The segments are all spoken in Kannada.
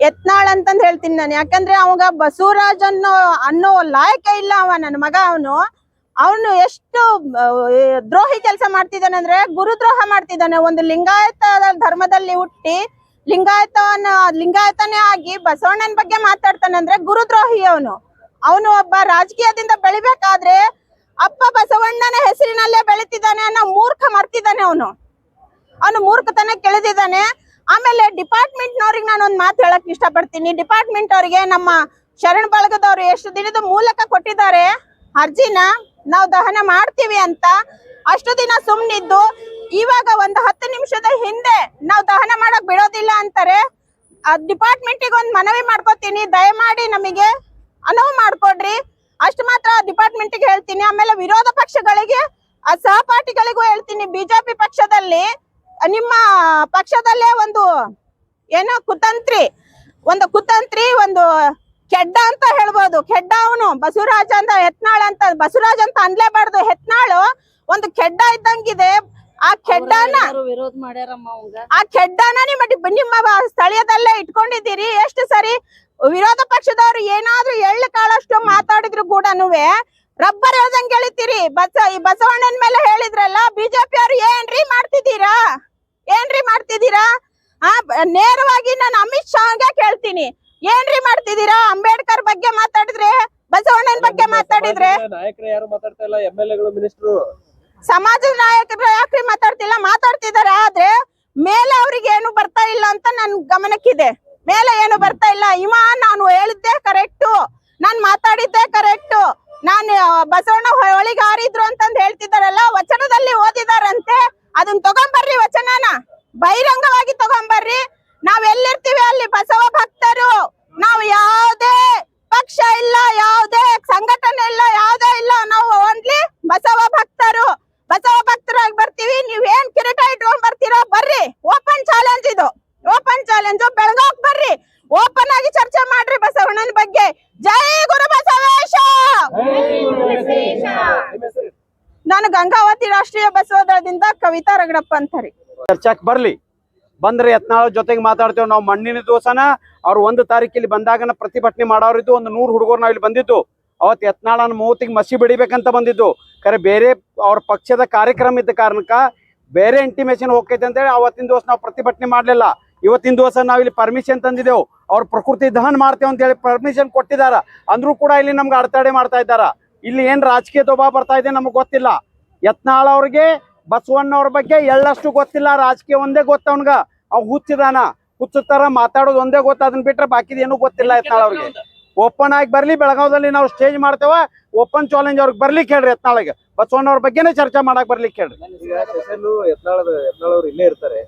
ಯತ್ನಾಳ್ ಅಂತಂದ್ ಹೇಳ್ತೀನಿ ನಾನು. ಯಾಕಂದ್ರೆ ಅವಾಗ ಬಸವರಾಜ್ ಅನ್ನೋ ಅನ್ನೋ ಲಾಯಕ ಇಲ್ಲ ಅವ ನನ್ನ ಮಗ ಅವನು. ಅವನು ಎಷ್ಟು ದ್ರೋಹಿ ಕೆಲಸ ಮಾಡ್ತಿದ್ದಾನೆ ಅಂದ್ರೆ ಗುರುದ್ರೋಹ ಮಾಡ್ತಿದ್ದಾನೆ. ಒಂದು ಲಿಂಗಾಯತ ಧರ್ಮದಲ್ಲಿ ಹುಟ್ಟಿ ಲಿಂಗಾಯತವನ್ನ, ಲಿಂಗಾಯತನೇ ಆಗಿ ಬಸವಣ್ಣನ ಬಗ್ಗೆ ಮಾತಾಡ್ತಾನೆ ಅಂದ್ರೆ ಗುರುದ್ರೋಹಿ ಅವನು. ಅವನು ಒಬ್ಬ ರಾಜಕೀಯದಿಂದ ಬೆಳಿಬೇಕಾದ್ರೆ ಅಪ್ಪ ಬಸವಣ್ಣನ ಹೆಸರಿನಲ್ಲೇ ಬೆಳಿತಿದ್ದಾನೆ ಅನ್ನೋ ಮೂರ್ಖ ಮರ್ತಿದ್ದಾನೆ ಅವನು. ಅವನು ಮೂರ್ಖತನ ಕೆಳೆದಿದ್ದಾನೆ. ಆಮೇಲೆ ಡಿಪಾರ್ಟ್ಮೆಂಟ್ ನವ್ರಿಗೆ ನಾನು ಒಂದ್ ಮಾತು ಹೇಳಕ್ ಇಷ್ಟಪಡ್ತೀನಿ. ಡಿಪಾರ್ಟ್ಮೆಂಟ್ ಅವರಿಗೆ ನಮ್ಮ ಶರಣ ಬಳಗದವ್ರು ಎಷ್ಟು ದಿನದ ಮೂಲಕ ಕೊಟ್ಟಿದ್ದಾರೆ ಅರ್ಜಿನ ನಾವು ದಹನ ಮಾಡ್ತೀವಿ ಅಂತ. ಅಷ್ಟು ದಿನ ಸುಮ್ನಿದ್ದು. ಇವಾಗ ಒಂದು ಹತ್ತು ನಿಮಿಷದ ಹಿಂದೆ ನಾವು ದಹನ ಮಾಡಕ್ ಬಿಡೋದಿಲ್ಲ ಅಂತಾರೆ. ಡಿಪಾರ್ಟ್ಮೆಂಟಿಗೆ ಒಂದು ಮನವಿ ಮಾಡ್ಕೋತೀನಿ. ದಯಮಾಡಿ ನಮಗೆ ಅನುವು ಮಾಡ್ಕೊಡ್ರಿ. ಅಷ್ಟು ಮಾತ್ರ ಡಿಪಾರ್ಟ್ಮೆಂಟಿಗೆ ಹೇಳ್ತೀನಿ. ಆಮೇಲೆ ವಿರೋಧ ಪಕ್ಷಗಳಿಗೆ, ಆ ಸಹಪಾಠಿಗಳಿಗೂ ಹೇಳ್ತೀನಿ. ಬಿಜೆಪಿ ಪಕ್ಷದಲ್ಲಿ ನಿಮ್ಮ ಪಕ್ಷದಲ್ಲೇ ಒಂದು ಏನೋ ಕುತಂತ್ರಿ ಒಂದು ಕುತಂತ್ರಿ ಒಂದು ಕೆಡ್ಡ ಅಂತ ಹೇಳ್ಬೋದು. ಕೆಡ್ಡ ಅವನು ಬಸವರಾಜ ಅಂತ ಹೆತ್ನಾಳ್ ಅಂತ ಬಸವರಾಜ್ ಅಂತ ಅನ್ಲೇಬಾರ್ದು. ಹೆತ್ನಾಳು ಒಂದು ಕೆಡ್ಡ ಇದ್ದಂಗಿದೆ. ಆ ಕೆಡ್ಡನ ವಿರೋಧ ಮಾಡ್ಯಾರಮ್ಮ ಆ ಕೆಡ್ಡನ ನಿಮ್ಮ ನಿಮ್ಮ ಸ್ಥಳೀಯದಲ್ಲೇ ಇಟ್ಕೊಂಡಿದ್ದೀರಿ. ಎಷ್ಟು ಸರಿ ವಿರೋಧ ಪಕ್ಷದವ್ರು ಏನಾದ್ರೂ ಎಳ್ಳು ಕಾಳಷ್ಟು ಮಾತಾಡಿದ್ರು ಕೂಡನುವೆ ರಬ್ಬರ್ ಹೇಳ್ದಂಗ್ ಹೇಳಿತೀರಿ. ಬಸ ಈ ಬಸವಣ್ಣನ ಮೇಲೆ ಹೇಳಿದ್ರಲ್ಲ ಬಿಜೆಪಿ ಅವರು ಏನ್ರಿ ಮಾಡ್ತಿದ್ದೀರಾ? ಏನ್ರಿ ಮಾಡ್ತಿದ್ದೀರಾ? ಆ ನೇರವಾಗಿ ನಾನು ಅಮಿತ್ ಶಾಗೆ ಕೇಳ್ತೀನಿ. ಏನ್ರಿ ಮಾಡ್ತಿದ್ದೀರಾ? ಅಂಬೇಡ್ಕರ್ ಬಗ್ಗೆ ಮಾತಾಡಿದ್ರೆ ಬಸವಣ್ಣನ ಬಗ್ಗೆ ಮಾತಾಡಿದ್ರೆ? ನಾಯಕರು ಯಾರು ಮಾತಾಡ್ತಾ ಇಲ್ಲ? ಎಂ ಎಲ್ ಎಗಳು ಮಿನಿಸ್ಟ್ರು. ಸಮಾಜದ ನಾಯಕರು ಯಾಕ್ರಿ ಮಾತಾಡ್ತಿಲ್ಲ? ಮಾತಾಡ್ತಿದಾರೆ ಆದ್ರೆ ಮೇಲೆ ಅವ್ರಿಗೆ ಏನು ಬರ್ತಾ ಇಲ್ಲ ಅಂತ ನನ್ ಗಮನಕ್ಕಿದೆ. ಮೇಲೆ ಏನು ಬರ್ತಾ ಇಲ್ಲ. ಇವ ನಾನು ಹೇಳಿದ್ದೆ ಕರೆಕ್ಟು. ನಾನ್ ಮಾತಾಡಿದ್ದೆ ಕರೆಕ್ಟು. ನಾನು ಬಸವಣ್ಣ ಹೊಳಿಗಾರಿದ್ರು ಅಂತಂದ್ ಹೇಳ್ತಿದಾರಲ್ಲ ವಚನದಲ್ಲಿ ಓದಿದಾರಂತೆ. ಅದನ್ನ ತಗೊಂಬರ್ರಿ ವಚನನ. ಬಹಿರಂಗವಾಗಿ ತಗೊಂಬರ್ರಿ. ನಾವ್ ಎಲ್ಲಿರ್ತೀವಿ ಅಲ್ಲಿ ಬಸವ ಭಕ್ತರು. ನಾವು ಯಾವುದೇ ಪಕ್ಷ ಇಲ್ಲ, ಯಾವುದೇ ಸಂಘಟನೆ ಇಲ್ಲ, ಯಾವ್ದೇ ಇಲ್ಲ. ನಾವು ಓನ್ಲಿ ಬಸವ ಭಕ್ತರು. ಬಸವ ಭಕ್ತರಾಗಿ ಬರ್ತೀವಿ. ನೀವ್ ಏನ್ ಕಿರೀಟ ಇಟ್ಕೊಂಡ್ ಬರ್ತೀರೋ ಬರ್ರಿ. ಓಪನ್ ಚಾಲೆಂಜ್ ಇದು. ಓಪನ್ ಚಾಲೆಂಜ್ ಬೆಳಗಾವ್ ಬರ್ರಿ ಓಪನ್ ಆಗಿ ಚರ್ಚೆ ಮಾಡ್ರಿ ಬಸವಣ್ಣನ ಬಗ್ಗೆ ಜೈ ಗುರು ಬಸವೇಶ ನಾನು ಗಂಗಾವತಿ ರಾಷ್ಟ್ರೀಯ ಬಸವದಳದಿಂದ ಕವಿತಾ ರಗಡಪ್ಪ ಅಂತಾರಿ ಚರ್ಚಾಕ್ ಬರ್ಲಿ. ಬಂದ್ರೆ ಯತ್ನಾಳ ಜೊತೆಗೆ ಮಾತಾಡ್ತೇವೆ ನಾವು ಮಣ್ಣಿನ ದಿವಸನ ಅವ್ರು ಒಂದು ತಾರೀಕಿಲ್ಲಿ ಬಂದಾಗನ ಪ್ರತಿಭಟನೆ ಮಾಡೋರಿದ್ದು ಒಂದು ನೂರು ಹುಡುಗರು ನಾವು ಇಲ್ಲಿ ಬಂದಿದ್ದು. ಅವತ್ತು ಯತ್ನಾಳನ ಮೂವತ್ತಿಗೆ ಮಸಿ ಬಿಡಿಬೇಕಂತ ಬಂದಿದ್ದು. ಖರೆ ಬೇರೆ ಅವ್ರ ಪಕ್ಷದ ಕಾರ್ಯಕ್ರಮ ಇದ್ದ ಕಾರಣಕ್ಕ ಬೇರೆ ಇಂಟಿಮೇಷನ್ ಹೋಗ್ತೈತೆ ಅಂತೇಳಿ ಅವತ್ತಿನ ದಿವಸ ನಾವು ಪ್ರತಿಭಟನೆ ಮಾಡಲಿಲ್ಲ. ಇವತ್ತಿನ ದಿವಸ ನಾವು ಇಲ್ಲಿ ಪರ್ಮಿಷನ್ ತಂದಿದ್ದೆವು ಅವ್ರ ಪ್ರಕೃತಿ ದಹನ ಮಾಡ್ತೇವೆ ಅಂತ ಹೇಳಿ ಪರ್ಮಿಷನ್ ಕೊಟ್ಟಿದಾರ. ಅಂದ್ರೂ ಕೂಡ ಇಲ್ಲಿ ನಮ್ಗೆ ಅಡೆತಡೆ ಮಾಡ್ತಾ ಇದ್ದಾರ. ಇಲ್ಲಿ ಏನು ರಾಜಕೀಯ ದೊಬ್ಬ ಬರ್ತಾ ಇದೆ ನಮಗೆ ಗೊತ್ತಿಲ್ಲ. ಯತ್ನಾಳ್ ಅವ್ರಿಗೆ ಬಸವಣ್ಣವ್ರ ಬಗ್ಗೆ ಎಳ್ಳಷ್ಟು ಗೊತ್ತಿಲ್ಲ ರಾಜಕೀಯ ಒಂದೇ ಗೊತ್ತ ಅವ್ನ್ಗ. ಅವ್ ಹುಚ್ಚಿದಾನ. ಹುಚ್ಚುತ್ತಾರ ಮಾತಾಡೋದು ಒಂದೇ ಗೊತ್ತ ಅದನ್ನ ಬಿಟ್ರೆ ಬಾಕಿದೇನು ಗೊತ್ತಿಲ್ಲ ಯತ್ನಾಳ್ ಅವ್ರಿಗೆ. ಓಪನ್ ಆಗಿ ಬರ್ಲಿ ಬೆಳಗಾವದಲ್ಲಿ ನಾವು ಸ್ಟೇಜ್ ಮಾಡ್ತೇವ ಓಪನ್ ಚಾಲೆಂಜ್ ಅವ್ರಿಗೆ ಬರ್ಲಿಕ್ಕೆ ಹೇಳ್ರಿ ಬಸವಣ್ಣ ಅವ್ರ ಬಗ್ಗೆನೇ ಚರ್ಚೆ ಮಾಡಕ್ ಬರ್ಲಿಕ್ಕೆ ಹೇಳ್ರಿ ಈಗ ಸೆಷನ್ ಯತ್ನಾಳದ ಯತ್ನಾಳ್ ಅವ್ರು ಇಲ್ಲೇ ಇರ್ತಾರೆ.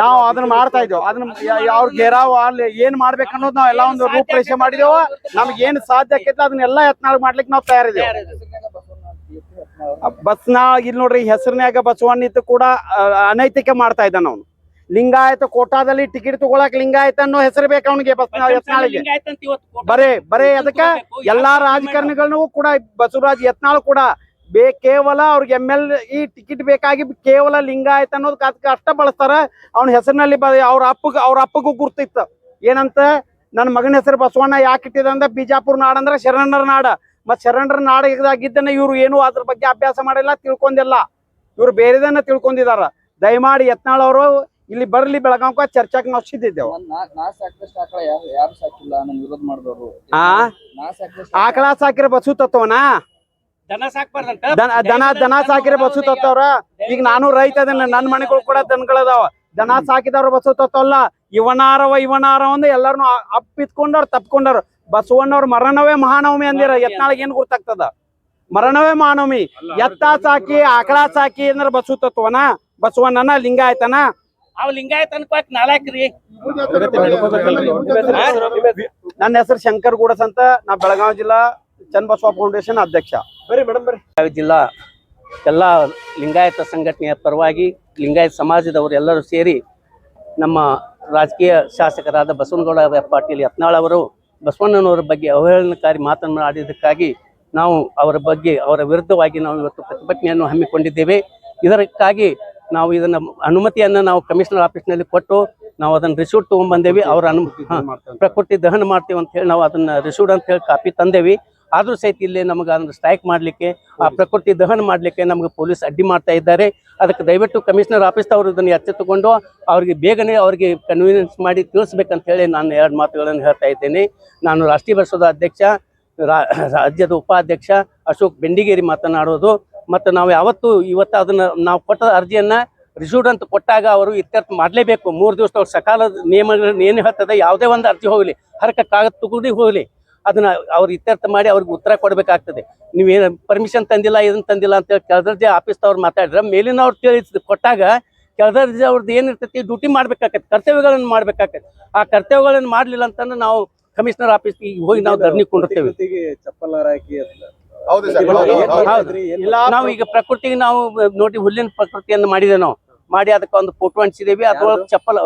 ನಾವು ಅದನ್ನ ಮಾಡ್ತಾ ಇದ್ದೇವೆ ಅದನ್ನ ಅವ್ರ ಗೆರಾವ್ ಅಲ್ಲಿ ಏನ್ ಮಾಡ್ಬೇಕು ಅನ್ನೋದು ನಾವ್ ಎಲ್ಲ ಒಂದು ರೂಪರೇಷೆ ಮಾಡಿದೇವ. ನಮ್ಗೆ ಏನ್ ಸಾಧ್ಯ ಆಕೈತಿ ಅದನ್ನೆಲ್ಲ ಯತ್ನಾಳ್ ಮಾಡ್ಲಿಕ್ಕೆ ನಾವು ತಯಾರಿದ್ದೇವೆ ಬಸ್ನ ಇಲ್ಲಿ ನೋಡ್ರಿ ಹೆಸರಿನಾಗ ಬಸವಣ್ಣ ಇತ್ತು ಕೂಡ ಅನೈತಿಕ ಮಾಡ್ತಾ ಇದ್ದಾನ ಅವನು. ಲಿಂಗಾಯತ ಕೋಟಾದಲ್ಲಿ ಟಿಕೆಟ್ ತಗೊಳಕ್ ಲಿಂಗಾಯತ ಅನ್ನೋ ಹೆಸರು ಬೇಕು ಅವನಿಗೆ ಬಸ್ನ ಯತ್ನಾಳಿಗೆ. ಬರೇ ಬರೇ ಅದಕ್ಕ ಎಲ್ಲಾ ರಾಜಕಾರಣಿಗಳನ್ನು ಕೂಡ ಬಸವರಾಜ್ ಯತ್ನಾಳ್ ಕೂಡ ಬೇ ಕೇವಲ ಅವ್ರಿಗೆ ಎಂ ಎಲ್ ಈ ಟಿಕೆಟ್ ಬೇಕಾಗಿ ಕೇವಲ ಲಿಂಗಾಯತ ಅನ್ನೋದಕ್ಕೆ ಅದಕ್ಕೆ ಅಷ್ಟ ಬಳಸ್ತಾರ. ಅವನ ಹೆಸರಿನಲ್ಲಿ ಬ ಅವ್ರ ಅಪ್ಪಗ ಅವ್ರ ಅಪ್ಪಗೂ ಗುರ್ತಿತ್ತು. ಏನಂತ ನನ್ನ ಮಗನ ಹೆಸರು ಬಸವಣ್ಣ ಯಾಕೆ ಇಟ್ಟಿದ ಅಂದ್ರೆ ಬಿಜಾಪುರ ನಾಡ ಅಂದ್ರೆ ಶರಣರ ನಾಡ. ಮತ್ ಶರಣರ ನಾಡಾಗಿದ್ದನ್ನ ಇವ್ರು ಏನು ಅದ್ರ ಬಗ್ಗೆ ಅಭ್ಯಾಸ ಮಾಡಿಲ್ಲ ತಿಳ್ಕೊಂಡಿಲ್ಲ. ಇವ್ರು ಬೇರೆದನ್ನ ತಿಳ್ಕೊಂಡಿದಾರ. ದಯಮಾಡಿ ಯತ್ನಾಳ್ ಅವರು ಇಲ್ಲಿ ಬರ್ಲಿ ಬೆಳಗಾವ್ಕ ಚರ್ಚಾಕ್ ನಾವು ಸಿದ್ದಿದ್ದೇವೆ. ಆಕಳ ಯಾರು ಯಾರು ಸಾಕಿಲ್ಲ ನಮ್ ವಿರೋಧ ಮಾಡಿದವರು. ಆ? ನಾ ಸಾಕಿದಷ್ಟು ಆಕಳ ಸಾಕಿರ ಬಸು ತತ್ವನಾ? ದನ ದನ ದನ ದನ ಸಾಕಿರ ಬಸು ತತ್ತವ್ರ ಈಗ ನಾನು ರೈತ ಅದನ್ನ ನನ್ ಮನೆಗಳು ಕೂಡ ದನಗಳದಾವ. ದನ ಸಾಕಿದವ್ರ ಬಸು ತತ್ತವಲ್ಲ ಇವನಾರವ ಇವನಾರವ ಅಂದ್ರೆ ಎಲ್ಲಾರನು ಅಪ್ಪಿತ್ಕೊಂಡವ್ರು ತಪ್ಕೊಂಡವ್ರ. ಬಸವಣ್ಣವ್ರ ಮರಣವೇ ಮಹಾನವಮಿ ಅಂದಿರ ಯತ್ನಾಳಗ ಏನ್ ಗುರ್ತಾಗ್ತದ ಮರಣವೇ ಮಹಾನವಮಿ ಎತ್ತ ಸಾಕಿ ಆಕಳ ಸಾಕಿ ಅಂದ್ರ ಬಸವ ತತ್ವನ ಬಸವಣ್ಣನ ಲಿಂಗಾಯತನ? ಅವ್ ಲಿಂಗಾಯತ್ ಅನ್ಕೋಕ್ ನಾಲ್ಕ್ರಿ ನನ್ನ ಹೆಸರು ಶಂಕರ್ ಗೂಡಸ್ ಅಂತ ನಾ ಬೆಳಗಾವಿ ಜಿಲ್ಲಾ ಚನ್ನಬಸವ ಫೌಂಡೇಶನ್ ಅಧ್ಯಕ್ಷ. ಬರೀ ಮೇಡಮ್ ಬರೀ ಬೆಳಗಾವಿ ಜಿಲ್ಲಾ ಎಲ್ಲ ಲಿಂಗಾಯತ ಸಂಘಟನೆಯ ಪರವಾಗಿ ಲಿಂಗಾಯತ ಸಮಾಜದವರು ಎಲ್ಲರೂ ಸೇರಿ ನಮ್ಮ ರಾಜಕೀಯ ಶಾಸಕರಾದ ಬಸವನಗೌಡ ಪಾಟೀಲ್ ಯತ್ನಾಳ್ ಅವರು ಬಸವಣ್ಣನವರ ಬಗ್ಗೆ ಅವಹೇಳನಕಾರಿ ಮಾತನಾಡಿದ್ದಕ್ಕಾಗಿ ನಾವು ಅವರ ಬಗ್ಗೆ ಅವರ ವಿರುದ್ಧವಾಗಿ ನಾವು ಇವತ್ತು ಪ್ರತಿಭಟನೆಯನ್ನು ಹಮ್ಮಿಕೊಂಡಿದ್ದೇವೆ. ಇದಕ್ಕಾಗಿ ನಾವು ಇದನ್ನು ಅನುಮತಿಯನ್ನು ನಾವು ಕಮಿಷನರ್ ಆಫೀಸ್ನಲ್ಲಿ ಕೊಟ್ಟು ನಾವು ಅದನ್ನ ರಿಸೂಟ್ ತೊಗೊಂಡ್ಬಂದೇವಿ. ಅವರ ಅನುಮತಿ ಪ್ರಕೃತಿ ದಹನ ಮಾಡ್ತೀವಿ ಅಂತ ಹೇಳಿ ನಾವು ಅದನ್ನ ರಿಸೂಟ್ ಅಂತ ಹೇಳಿ ಕಾಪಿ ತಂದೇವಿ. ಆದ್ರೂ ಸಹಿತ ಇಲ್ಲಿ ನಮಗೆ ಒಂದು ಸ್ಟ್ರೈಕ್ ಮಾಡಲಿಕ್ಕೆ, ಆ ಪ್ರಕೃತಿ ದಹನ ಮಾಡ್ಲಿಕ್ಕೆ ನಮಗೆ ಪೊಲೀಸ್ ಅಡ್ಡಿ ಮಾಡ್ತಾ ಇದ್ದಾರೆ. ಅದಕ್ಕೆ ದಯವಿಟ್ಟು ಕಮಿಷನರ್ ಆಫೀಸ್ ಅವರು ಇದನ್ನು ಎಚ್ಚೆತ್ತುಕೊಂಡು ಅವ್ರಿಗೆ ಬೇಗನೆ ಅವ್ರಿಗೆ ಕನ್ವೀನಿಯನ್ಸ್ ಮಾಡಿ ತಿಳಿಸ್ಬೇಕಂತ ಹೇಳಿ ನಾನು ಎರಡು ಮಾತುಗಳನ್ನು ಹೇಳ್ತಾ ಇದ್ದೇನೆ. ನಾನು ರಾಷ್ಟ್ರೀಯ ಬಸದ ಅಧ್ಯಕ್ಷ ರಾಜ್ಯದ ಉಪಾಧ್ಯಕ್ಷ ಅಶೋಕ್ ಬೆಂಡಿಗೇರಿ ಮಾತನಾಡೋದು. ಮತ್ತು ನಾವು ಯಾವತ್ತು ಇವತ್ತು ಅದನ್ನ ನಾವು ಕೊಟ್ಟ ಅರ್ಜಿಯನ್ನ ರಿಸೂಡ್ ಅಂತ ಕೊಟ್ಟಾಗ ಅವರು ಇತ್ಯರ್ಥ ಮಾಡಲೇಬೇಕು. ಮೂರು ದಿವಸ ಸಕಾಲದ ನಿಯಮಗಳನ್ನ ಏನು ಹೇಳ್ತದೆ, ಯಾವುದೇ ಒಂದು ಅರ್ಜಿ ಹೋಗಲಿ. ಹರಕ ಕಾಗದ ತುಗುಡಿ ಹೋಗಲಿ. ಅದನ್ನ ಅವ್ರು ಇತ್ಯರ್ಥ ಮಾಡಿ ಅವ್ರಿಗೆ ಉತ್ತರ ಕೊಡಬೇಕಾಗ್ತದೆ. ನೀವೇನು ಪರ್ಮಿಷನ್ ತಂದಿಲ್ಲ ಇದನ್ನ ತಂದಿಲ್ಲ ಅಂತ ಹೇಳಿ ಕೆಳದರ್ಜೆ ಆಫೀಸ್ದವ್ರು ಮಾತಾಡಿದ್ರೆ ಮೇಲಿನವ್ರು ತಿಳಿಸ್ ಕೊಟ್ಟಾಗ ಕೆಳದರ್ಜೆ ಅವ್ರದ್ದು ಏನಿರ್ತೈತಿ ಡ್ಯೂಟಿ ಮಾಡ್ಬೇಕಾಗತ್ತೆ ಕರ್ತವ್ಯಗಳನ್ನು ಮಾಡ್ಬೇಕಾಗತ್ತೆ ಆ ಕರ್ತವ್ಯಗಳನ್ನು ಮಾಡ್ಲಿಲ್ಲ ಅಂತಂದ್ರೆ ನಾವು ಕಮಿಷನರ್ ಆಫೀಸ್ಗೆ ಹೋಗಿ ನಾವು ಧರಣಿ ಕೊಂಡಿರ್ತೇವೆ. ನಾವು ಈಗ ಪ್ರಕೃತಿಗೆ ನಾವು ನೋಡಿ ಹುಲ್ಲಿನ ಪ್ರಕೃತಿಯನ್ನು ಮಾಡಿದೆ ನಾವು. ಮಾಡಿ ಅದಕ್ಕೆ ಒಂದು ಫೋಟೋ ಅಂಟಿಸಿದೇವಿ. ಅದ್ರೊಳಗೆ ಚಪ್ಪಲ್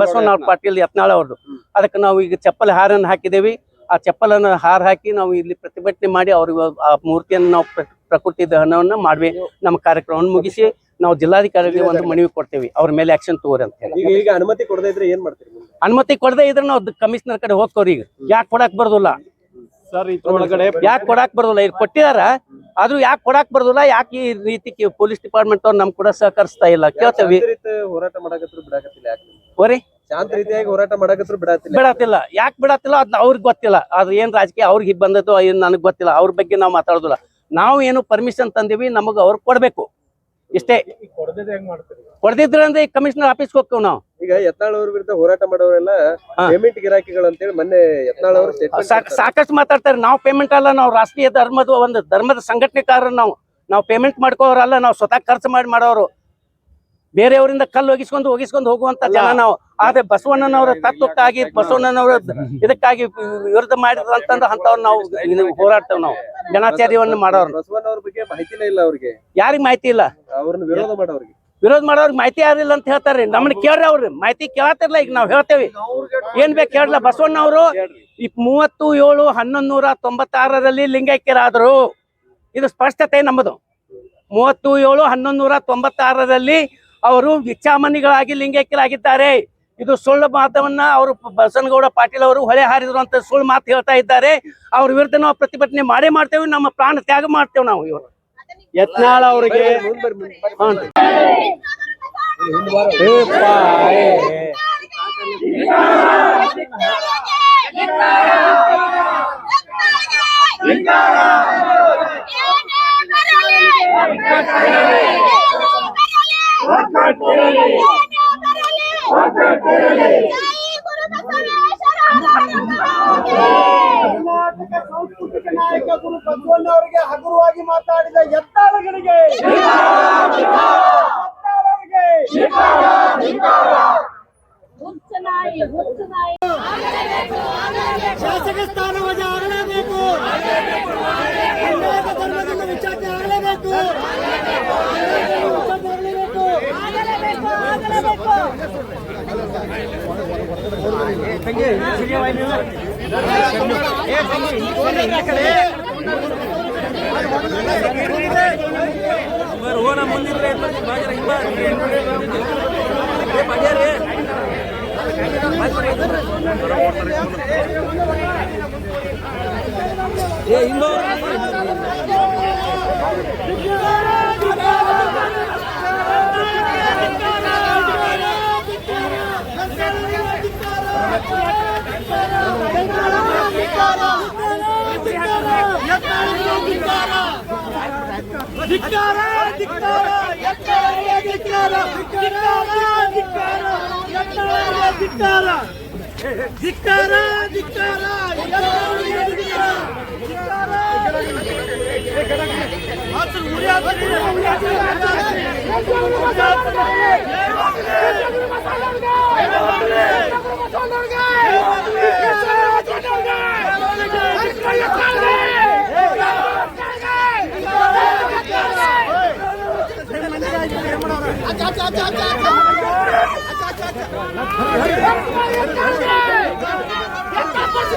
ಬಸವನವ್ರ ಪಾಟೀಲ್ ಯತ್ನಾಳ್ ಅವ್ರದ್ದು. ಅದಕ್ಕೆ ನಾವು ಈಗ ಚಪ್ಪಲ್ ಹಾರನ್ನು ಹಾಕಿದೇವಿ. ಆ ಚಪ್ಪಲನ್ನು ಹಾರ ಹಾಕಿ ನಾವು ಇಲ್ಲಿ ಪ್ರತಿಭಟನೆ ಮಾಡಿ ಅವ್ರಿಗೆ ಆ ಮೂರ್ತಿಯನ್ನು ನಾವು ಪ್ರ- ಪ್ರಕೃತಿ ದಹನವನ್ನ ಮಾಡ್ವಿ. ನಮ್ಮ ಕಾರ್ಯಕ್ರಮವನ್ನು ಮುಗಿಸಿ ನಾವು ಜಿಲ್ಲಾಧಿಕಾರಿಗೆ ಒಂದು ಮನವಿ ಕೊಡ್ತೇವೆ. ಅವ್ರ ಮೇಲೆ ಆಕ್ಷನ್ ತಗೋರಿ ಅಂತ ಹೇಳಿ. ಈಗ ಈಗ ಅನುಮತಿ ಕೊಡದೇ ಇದ್ರೆ ಏನ್ ಮಾಡ್ತೀರಿ ಅನುಮತಿ ಕೊಡದೇ ಇದ್ರೆ ನಾವು ಕಮಿಷನರ್ ಕಡೆ ಹೋಗ್ತವ್ರಿ ಈಗ. ಯಾಕೆ ಕೊಡಕ್ ಬರ್ದಿಲ್ಲ? ಯಾಕೆ ಕೊಡಾಕ್ ಬರೋದಿಲ್ಲ? ಇದು ಕೊಟ್ಟಿದಾರ ಆದ್ರೂ ಯಾಕೆ ಕೊಡಾಕ್ ಬರೋದಿಲ್ಲ? ಯಾಕೆ ಈ ರೀತಿ ಪೊಲೀಸ್ ಡಿಪಾರ್ಟ್ಮೆಂಟ್ ಅವ್ರು ನಮ್ ಕೂಡ ಸಹಕರಿಸ್ತಾ ಇಲ್ಲ? ಕೇಳ್ತೇವೆ ಹೋರಾಟ ಮಾಡಕತ್ರು ಬಿಡಾಕತ್ತಿಲ್ಲ ಯಾಕೆ? ಹೋರಿ. ಶಾಂತ ರೀತಿಯಾಗಿ ಹೋರಾಟ ಮಾಡಕತ್ರು ಬಿಡಾತಿಲ್ಲ. ಬಿಡತ್ತಿಲ್ಲ ಯಾಕೆ ಬಿಡತ್ತಿಲ್ಲ ಅದ್ ಅವ್ರಿಗೆ ಗೊತ್ತಿಲ್ಲ. ಅದು ಏನ್ ರಾಜಕೀಯ ಅವ್ರಿಗೆ ಬಂದದ್ದು ಏನ್ ನನಗೆ ಗೊತ್ತಿಲ್ಲ. ಅವ್ರ ಬಗ್ಗೆ ನಾವು ಮಾತಾಡೋದಿಲ್ಲ. ನಾವು ಏನು ಪರ್ಮಿಷನ್ ತಂದಿವಿ ನಮಗೆ ಅವ್ರು ಕೊಡ್ಬೇಕು. ಇಷ್ಟೇ. ಕೊಡದಿದ್ರೆ ಅಂದ್ರೆ ಕಮಿಷನರ್ ಆಫೀಸ್ಗೆ ಹೋಗ್ತೇವೆ ನಾವು. ಈಗ ಯತ್ನಾಳ್ ಅವ್ರ ವಿರುದ್ಧ ಹೋರಾಟ ಮಾಡೋರೆಲ್ಲ. ಪೇಮೆಂಟ್ ಗಿರಾಕಿಗಳು ಅಂತೇಳಿ ಮೊನ್ನೆ ಯತ್ನಾಳ್ ಅವರು ಸಾಕಷ್ಟು ಮಾತಾಡ್ತಾರೆ. ನಾವು ಪೇಮೆಂಟ್ ಅಲ್ಲ ನಾವು ರಾಷ್ಟ್ರೀಯ ಧರ್ಮದ ಒಂದು ಧರ್ಮದ ಸಂಘಟನೆಕಾರರು ನಾವು ನಾವು ಪೇಮೆಂಟ್ ಮಾಡ್ಕೋರಲ್ಲ ನಾವು ಸ್ವತಃ ಖರ್ಚು ಮಾಡಿ ಮಾಡೋರು. ಬೇರೆಯವರಿಂದ ಕಲ್ಲು ಒಗಿಸ್ಕೊಂಡು ಒಗಿಸ್ಕೊಂಡು ಹೋಗುವಂತ ಜನ ನಾವು. ಆದ್ರೆ ಬಸವಣ್ಣನವರ ತತ್ವಕ್ಕಾಗಿ ಬಸವಣ್ಣನವರ ಇದಕ್ಕಾಗಿ ವಿರುದ್ಧ ಮಾಡಿದಂತಂದ್ರೆ ಅಂತವ್ರು ನಾವು ಹೋರಾಡ್ತೇವೆ ನಾವು. ಜನಾಚಾರ್ಯವನ್ನು ಮಾಡೋರು. ಬಸವಣ್ಣವ್ರ ಬಗ್ಗೆ ಮಾಹಿತಿನೇ ಇಲ್ಲ ಅವ್ರಿಗೆ. ಯಾರಿಗ್ ಮಾಹಿತಿ ಇಲ್ಲ? ಅವ್ರನ್ನ ವಿರೋಧ ಮಾಡೋರಿಗೆ. ವಿರೋಧ ಮಾಡೋರ್ಗೆ ಮಾಹಿತಿ ಯಾರಿಲ್ಲ ಅಂತ ಹೇಳ್ತಾರೆ. ನಮ್ಮನ್ನ ಕೇಳ್ರಿ ಅವ್ರಿ. ಮಾಹಿತಿ ಕೇಳತ್ತಿರ್ಲ ಈಗ ನಾವು ಹೇಳ್ತೇವೆ. ಏನ್ ಬೇಕು ಕೇಳಲ್ಲ ಬಸವಣ್ಣ ಅವರು ಈ ಮೂವತ್ತು ಏಳು ಹನ್ನೊಂದು ನೂರ ತೊಂಬತ್ತಾರರಲ್ಲಿ ಲಿಂಗೈಕ್ಯರಾದರು ಇದು ಸ್ಪಷ್ಟತೆ ನಮ್ಮದು. ಮೂವತ್ತು ಏಳು ಹನ್ನೊಂದು ನೂರ ತೊಂಬತ್ತಾರರಲ್ಲಿ ಅವರು ವಿಚಾಮಣಿಗಳಾಗಿ ಲಿಂಗೈಕ್ಯರಾಗಿದ್ದಾರೆ. ಇದು ಸುಳ್ಳು ಮಾತವನ್ನ ಅವರು ಬಸನಗೌಡ ಪಾಟೀಲ್ ಅವರು ಹೊಳೆ ಹಾರಿದ್ರು ಅಂತ ಸುಳ್ಳು ಮಾತು ಹೇಳ್ತಾ ಇದ್ದಾರೆ. ಅವ್ರ ವಿರುದ್ಧ ನಾವು ಪ್ರತಿಭಟನೆ ಮಾಡೇ ಮಾಡ್ತೇವೆ, ನಮ್ಮ ಪ್ರಾಣ ತ್ಯಾಗ ಮಾಡ್ತೇವೆ ನಾವು ಇವರು. ಯತ್ನಾಳ್ ಅವರಿಗೆ ಮುಂದ್ ಬರ್ರಿ, ಮುಂದ್ ಬರ್ರಿ. ಕರ್ನಾಟಕ ಸಾಂಸ್ಕೃತಿಕ ನಾಯಕ ಗುರು ಬಸವಣ್ಣವರಿಗೆ ಹಗುರವಾಗಿ ಮಾತಾಡಿದ ಎತ್ತಾಳಗಳಿಗೆ ಎತ್ತಾಳರಿಗೆ ಹುಚ್ಚನಾಯಿ ಹುಚ್ಚನಾಯಿ ಶಾಸಕ ಸ್ಥಾನ ವಜಾ ಆಗಲೇಬೇಕು. ಲಿಂಗಾಯತ ಧರ್ಮದಿಂದ ವಿಚಾರಣೆ ಆಗಲೇಬೇಕು. ಆಗಲೇಬೇಕು ಆಗಲೇಬೇಕು. ಧಿಕ್ಕಾರ ಧಿಕ್ಕಾರ ಎತ್ತಾಳರಿಗೆ ಧಿಕ್ಕಾರ ಧಿಕ್ಕಾರ ಧಿಕ್ಕಾರ ಎತ್ತಾಳರಿಗೆ ಧಿಕ್ಕಾರ. ಧಿಕ್ಕಾರ ಧಿಕ್ಕಾರ ಎತ್ತಾಳರಿಗೆ ಧಿಕ್ಕಾರ ಧಿಕ್ಕಾರ ಮಾತ್ರ ¡Está por si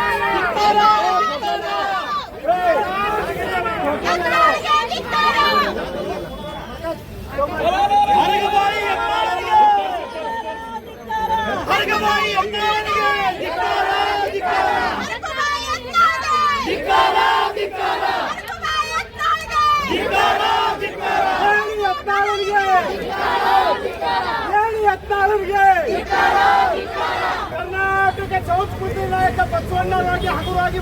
ಮುಖ್ಯಮಂತ್ರಿ ನಾಯಕ ಬಸವಣ್ಣರಾಗಿ ಹಗುರವಾಗಿ